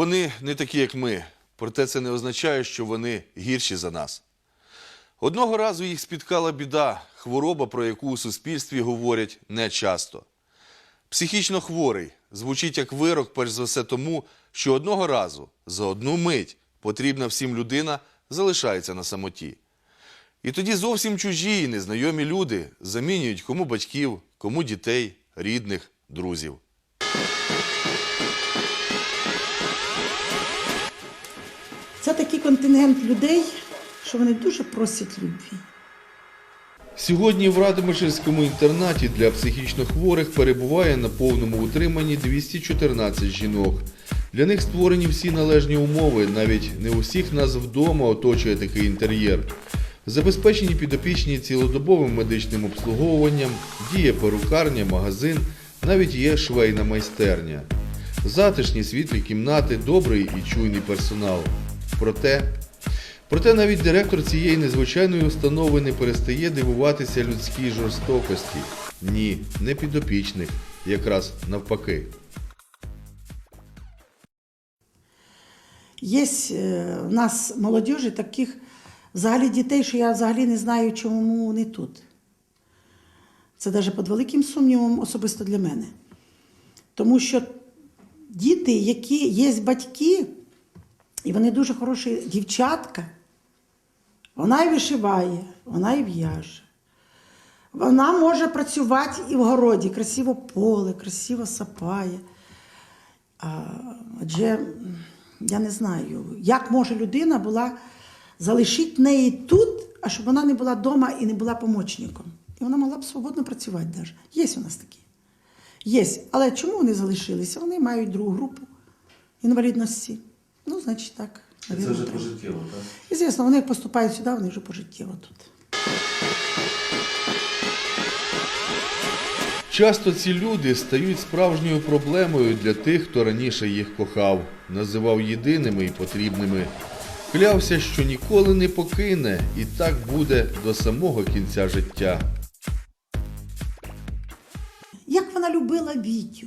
Вони не такі, як ми, проте це не означає, що вони гірші за нас. Одного разу їх спіткала біда, хвороба, про яку у суспільстві говорять нечасто. Психічно хворий звучить як вирок, перш за все тому, що одного разу за одну мить потрібна всім людина залишається на самоті. І тоді зовсім чужі і незнайомі люди замінюють кому батьків, кому дітей, рідних, друзів. Такий контингент людей, що вони дуже просять любві. Сьогодні в Радомишльському інтернаті для психічно хворих перебуває на повному утриманні 214 жінок. Для них створені всі належні умови, навіть не усіх нас вдома оточує такий інтер'єр. Забезпечені підопічні цілодобовим медичним обслуговуванням, діє перукарня, магазин, навіть є швейна майстерня. Затишні світлі кімнати, добрий і чуйний персонал. Проте Проте навіть директор цієї незвичайної установи не перестає дивуватися людській жорстокості. Ні, не підопічних, якраз навпаки. Є е, в нас молодіжі таких взагалі дітей, що я взагалі не знаю, чому вони тут. Це навіть під великим сумнівом особисто для мене. Тому що діти, які є батьки, і вони дуже хороші дівчатка, вона і вишиває, вона і в'яже. Вона може працювати і в городі, красиво поле, красиво сапає. А, Адже я не знаю, як може людина була залишити неї тут, а щоб вона не була вдома і не була помічником. І вона могла б свободно працювати навіть. Є у нас такі. Є. Але чому вони залишилися? Вони мають другу групу інвалідності. Ну, значить, так. навірно, треба. пожиттєво, так? І звісно, вони як поступають сюди, вони вже пожиттєво тут. Часто ці люди стають справжньою проблемою для тих, хто раніше їх кохав, називав єдиними і потрібними. Клявся, що ніколи не покине, і так буде до самого кінця життя. Як вона любила Вітю?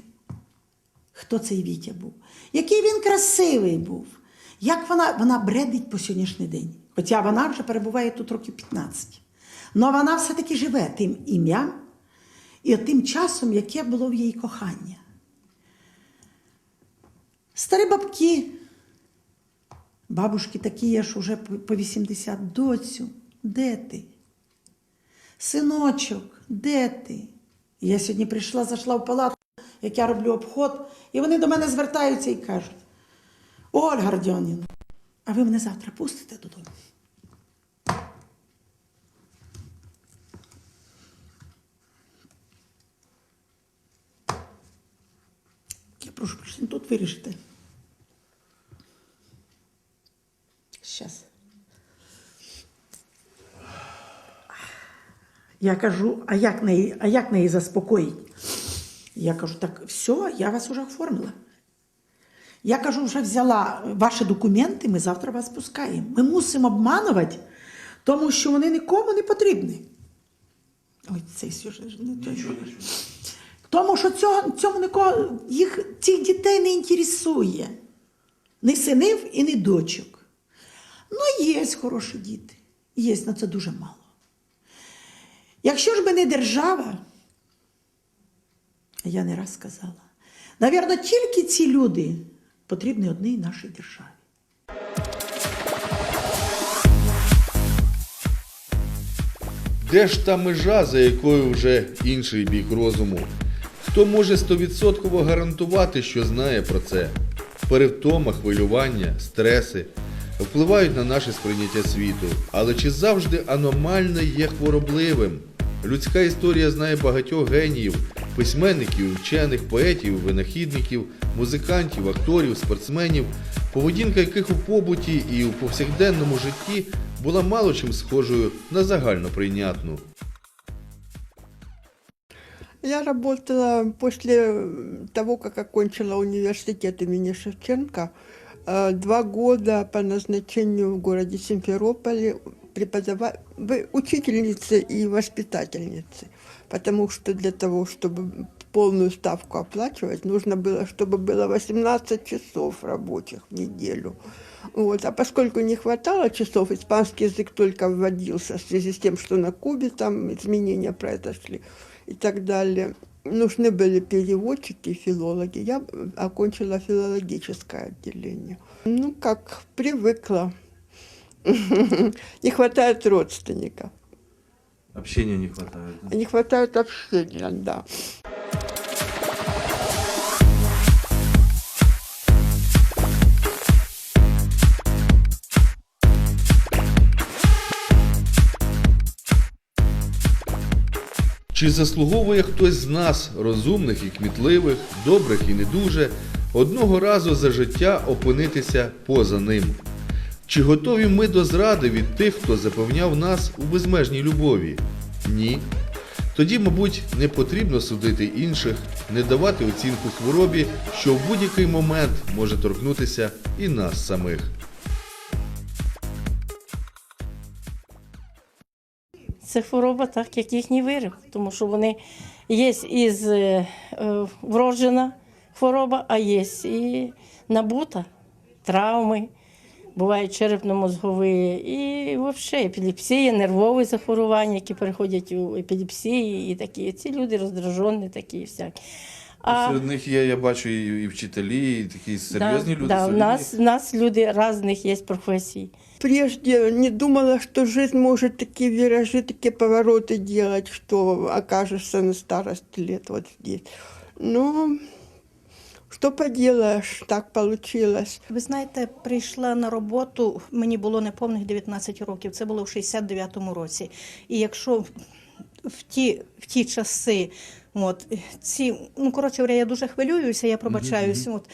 Хто цей Вітя був? Який він красивий був? Як вона, вона бредить по сьогоднішній день? Хоча вона вже перебуває тут років 15. Але вона все-таки живе тим ім'ям і тим часом, яке було в її кохання. Старі бабки, бабушки такі що вже по по 80, доцю, де ти? Синочок, де ти? Я сьогодні прийшла, зайшла в палату, як я роблю обход, і вони до мене звертаються і кажуть: Ольга Родіонівна, а ви мене завтра пустите додому? Я прошу тут вирішити. Щас. Я кажу, а як неї, а як неї заспокоїть? Я кажу, так все, я вас уже оформила. Я кажу, вже взяла ваші документи, ми завтра вас пускаємо. Ми мусимо обманувати, тому що вони нікому не потрібні. Ой, цей сюжет не той. Тому що цього, цьому нікого, їх, цих дітей не інтересує. Ні синів і ні дочок. Ну, є хороші діти. Є, але це дуже мало. Якщо ж би не держава, я не раз сказала, навірно, тільки ці люди потрібні одній нашій державі. Де ж та межа, за якою вже інший бік розуму? Хто може стовідсотково гарантувати, що знає про це? Перевтома, хвилювання, стреси впливають на наше сприйняття світу. Але чи завжди аномальне є хворобливим? Людська історія знає багатьох геніїв, письменників, вчених, поетів, винахідників, музикантів, акторів, спортсменів, поведінка яких у побуті і у повсякденному житті була мало чим схожою на загальноприйнятну. Я работала после того, как окончила университет имени Шевченко, э, два года по назначению в городе Симферополе преподава... учительницей и воспитательницей. Потому что для того, чтобы полную ставку оплачивать, нужно было, чтобы было 18 часов рабочих в неделю. Вот. А поскольку не хватало часов, испанский язык только вводился в связи с тем, что на Кубе там изменения произошли и так далее. Нужны были переводчики филологи. Я окончила филологическое отделение. Ну, как привыкла. Не хватает родственников. Общения не вистачає. Не хватает общения, да. Чи заслуговує хтось з нас, розумних і кмітливих, добрих і не дуже, одного разу за життя опинитися поза ним? Чи готові ми до зради від тих, хто запевняв нас у безмежній любові? Ні. Тоді, мабуть, не потрібно судити інших, не давати оцінку хворобі, що в будь-який момент може торкнутися і нас самих. Це хвороба, так як їхній виріб, тому що вони є із е, е, вроджена хвороба, а є і набута травми, бувають черепно-мозгові, і взагалі епілепсія, нервові захворювання, які переходять у епілепсії, і такі. Ці люди роздражені, такі і всякі. А, Серед них є, я бачу, і, і вчителі, і такі серйозні да, люди. Да, у нас, у нас люди різних є професій. Прежде не думала, что жизнь может такие виражи, такие повороты делать, что окажешься на старости лет вот здесь. Но что поделаешь, так получилось. Ви знаєте, прийшла на роботу, мені було неповних 19 років, це було в 69-му році. І якщо в- в ті, в ті часи, от, ці, ну, коротше говоря, я дуже хвилююся, я пробачаюся. От,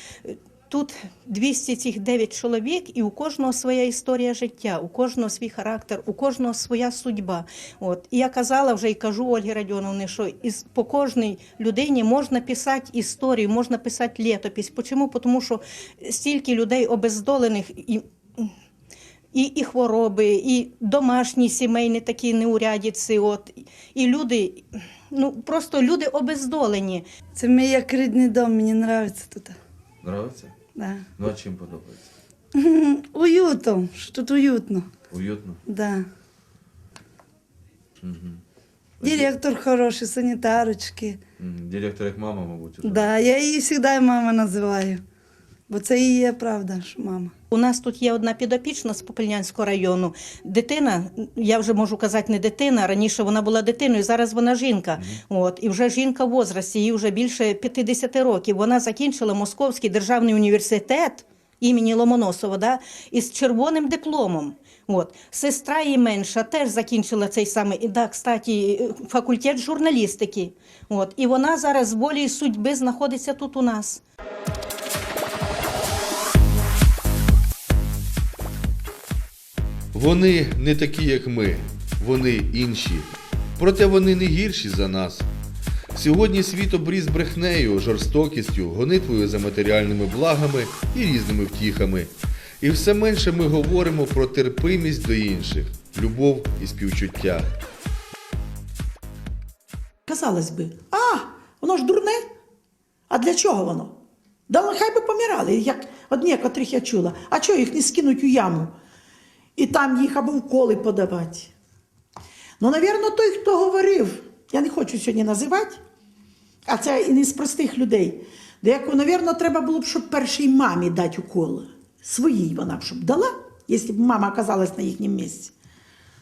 Тут 200 цих 9 чоловік, і у кожного своя історія життя, у кожного свій характер, у кожного своя судьба. От. І я казала вже і кажу Ольгі Радіоновні, що із, по кожній людині можна писати історію, можна писати літопись. Чому? Тому що стільки людей обездолених і. І, і хвороби, і домашні сімейні такі неурядиці, от і люди, ну просто люди обездолені. Це мій як рідний дом, мені подобається тут. Нравиться? Да. Ну а чим подобається? Уютом, що тут уютно. Уютно. Да. Директор хороший, санітарочки. Директор як мама, мабуть. уже. Да, я її завжди мама називаю. Бо це і є правда, що мама. У нас тут є одна підопічна з Попельнянського району. Дитина, я вже можу казати, не дитина. Раніше вона була дитиною, зараз вона жінка. От і вже жінка в возрасті, їй вже більше 50 років. Вона закінчила Московський державний університет імені Ломоносова, да, із червоним дипломом. От сестра її менша теж закінчила цей самий да, кстати, факультет журналістики. От і вона зараз волею судьби знаходиться тут у нас. Вони не такі, як ми, вони інші. Проте вони не гірші за нас. Сьогодні світ обріз брехнею, жорстокістю, гонитвою за матеріальними благами і різними втіхами. І все менше ми говоримо про терпимість до інших, любов і співчуття. Казалось би, а, воно ж дурне. А для чого воно? Да хай би помирали, як одні, котрих я чула. А чого їх не скинуть у яму? І там їх або вколи подавати. Ну, навірно, той, хто говорив, я не хочу сьогодні називати, а це і не з простих людей. Деяку, навірно, треба було б, щоб першій мамі дати укол. Своїй вона б щоб дала, якщо б мама оказалась на їхньому місці.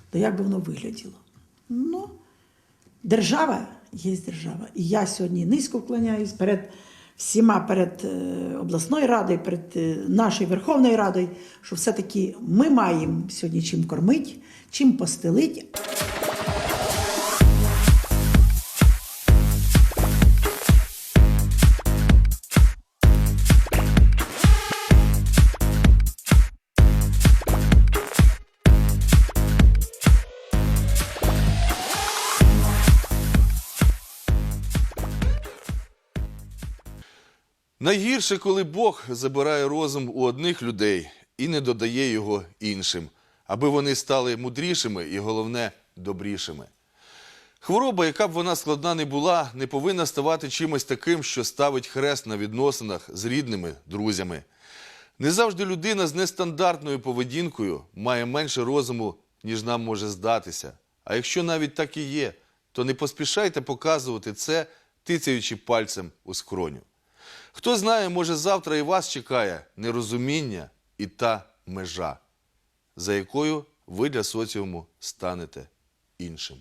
То як би воно вигляділо? Ну, Держава є держава. І я сьогодні низько вклоняюсь перед всіма, перед е, обласною радою, перед е, нашою Верховною Радою, що все-таки ми маємо сьогодні чим кормити, чим постелити. Найгірше, коли Бог забирає розум у одних людей і не додає його іншим, аби вони стали мудрішими і, головне, добрішими. Хвороба, яка б вона складна не була, не повинна ставати чимось таким, що ставить хрест на відносинах з рідними, друзями. Не завжди людина з нестандартною поведінкою має менше розуму, ніж нам може здатися. А якщо навіть так і є, то не поспішайте показувати це, тицяючи пальцем у скроню. Хто знає, може завтра і вас чекає нерозуміння і та межа, за якою ви для соціуму станете іншим.